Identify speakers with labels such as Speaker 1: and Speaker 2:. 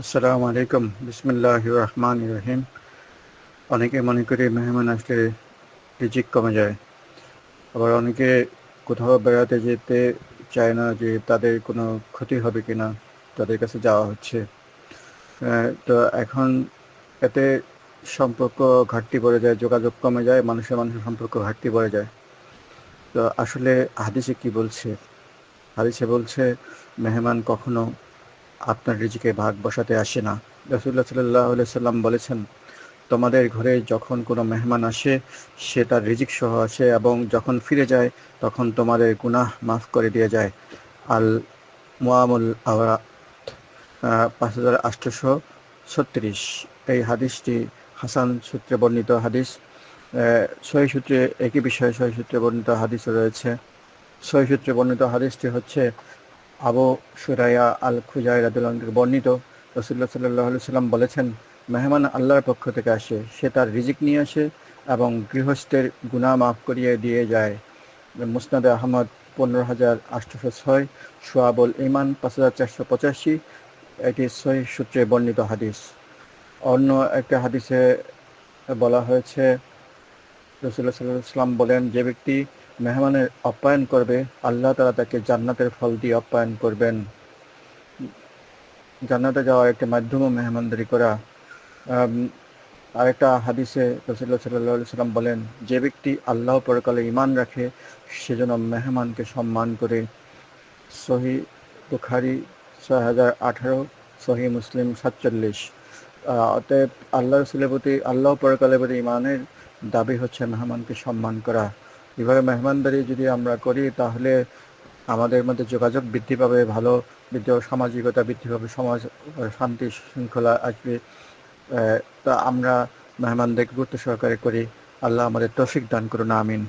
Speaker 1: আসসালামু আলাইকুম। বিসমিল্লাহ রহমান রহিম। অনেকে মনে করে মেহমান আসলে রিজিক কমে যায়। আবার অনেকে কোথাও বেড়াতে যেতে চায় না যে তাদের কোনো ক্ষতি হবে কিনা, তাদের কাছে যাওয়া হচ্ছে। তো এখন এতে সম্পর্ক ঘাটতি পড়ে যায়, যোগাযোগ কমে যায় মানুষের মানুষের সম্পর্ক ঘাটতি পড়ে যায়। তো আসলে হাদিসে কি বলছে? হাদিসে বলছে, মেহমান কখনো আপনার রিজিকে ভাগ বসাতে আসে না। রসুল্লাহ সাল্লাহ সাল্লাম বলেছেন, তোমাদের ঘরে যখন কোনো মেহমান আসে, সে তার রিজিক সহ আসে এবং যখন ফিরে যায়, তখন তোমাদের গুনাহ মাফ করে দিয়ে যায়। আল মুআমুল আওয়া পাঁচ হাজার আটশোশো ছত্রিশ। এই হাদিসটি হাসান সূত্রে বর্ণিত হাদিস। সহি সূত্রে একই বিষয়ে সহি সূত্রে বর্ণিত হাদিস রয়েছে। সহি সূত্রে বর্ণিত হাদিসটি হচ্ছে আবু সুরাইয়া আল খুজাই রাদুল্লাহ বর্ণিত রসুল্লাহ সাল্লাহ সাল্লাম বলেছেন, মেহমান আল্লাহর পক্ষ থেকে আসে, সে তার রিজিক নিয়ে আসে এবং গৃহস্থের গুনাহ মাফ করিয়ে দিয়ে যায়। মুসনাদে আহমদ পনেরো হাজার আটশোশো ছয়, সোয়াবুল ইমান পাঁচ হাজার চারশো পঁচাশি, এটি সহি সূত্রে বর্ণিত হাদিস। অন্য একটা হাদিসে বলা হয়েছে রসুল্লাহ সাল্লাহ সাল্লাম বলেন, যে ব্যক্তি মেহমানের আপ্যায়ন করবে, আল্লাহ তালা তাকে জান্নাতের ফল দিয়ে আপ্যায়ন করবেন। জান্নাতে যাওয়ার একটি মাধ্যমও মেহমানদারি করা। আরেকটা হাদিসে রসুল্লাহ সাল্লাহ সাল্লাম বলেন, যে ব্যক্তি আল্লাহ পরকালে ইমান রাখে সেজন্য মেহমানকে সম্মান করে। সহি বুখারি ছয় হাজার আঠারো, সহি মুসলিম সাতচল্লিশ। অতএব আল্লাহ রসুলের প্রতি, আল্লাহ পরকালের প্রতি ইমানের দাবি হচ্ছে মেহমানকে সম্মান করা। এভাবে মেহমানদারি যদি আমরা করি, তাহলে আমাদের মধ্যে যোগাযোগ বৃদ্ধি পাবে, ভালো বৃদ্ধি সামাজিকতা বৃদ্ধি পাবে, সমাজ শান্তি শৃঙ্খলা আসবে। তা আমরা মেহমানদেরকে গুরুত্ব সহকারে করি। আল্লাহ আমাদের তৌফিক দান করুন, আমিন।